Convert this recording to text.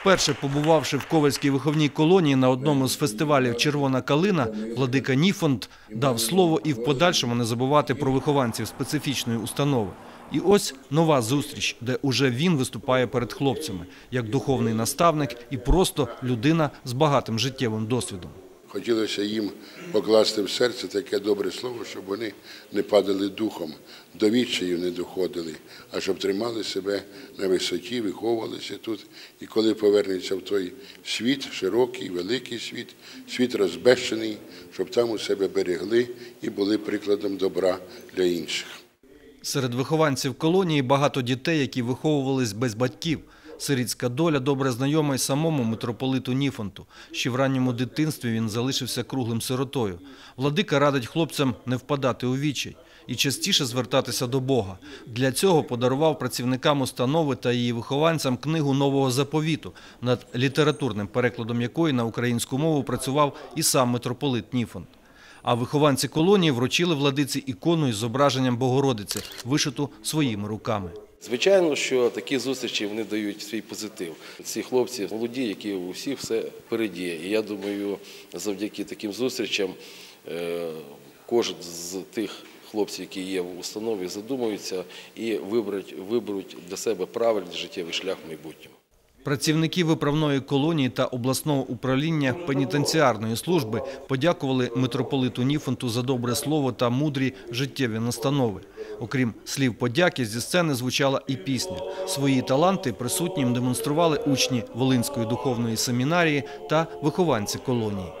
Вперше побувавши в Ковальській виховній колонії на одному з фестивалів Червона калина, владика Ніфонд дав слово і в подальшому не забувати про вихованців специфічної установи. І ось нова зустріч, де уже він виступає перед хлопцями як духовний наставник і просто людина з багатим життєвим досвідом. Хотілося їм покласти в серце таке добре слово, щоб вони не падали духом, до відчаю не доходили, а щоб тримали себе на висоті, виховувалися тут. І коли повернеться в той світ, широкий, великий світ, світ розбещений, щоб там у себе берегли і були прикладом добра для інших. Серед вихованців колонії багато дітей, які виховувались без батьків. Сирітська доля добре знайома й самому митрополиту Ніфонту. Ще в ранньому дитинстві він залишився круглим сиротою. Владика радить хлопцям не впадати у вічай і частіше звертатися до Бога. Для цього подарував працівникам установи та її вихованцям книгу нового заповіту, над літературним перекладом якої на українську мову працював і сам митрополит Ніфонт. А вихованці колонії вручили владиці ікону із зображенням Богородиці, вишиту своїми руками. Звичайно, що такі зустрічі вони дають свій позитив. Ці хлопці молоді, які у всіх все впереді. І я думаю, завдяки таким зустрічам е, кожен з тих хлопців, які є в установі, задумуються і виберуть для себе правильний життєвий шлях в майбутньому. Працівники виправної колонії та обласного управління пенітенціарної служби подякували митрополиту Ніфонту за добре слово та мудрі життєві настанови. Окрім слів подяки, зі сцени звучала і пісня. Свої таланти присутнім демонстрували учні Волинської духовної семінарії та вихованці колонії.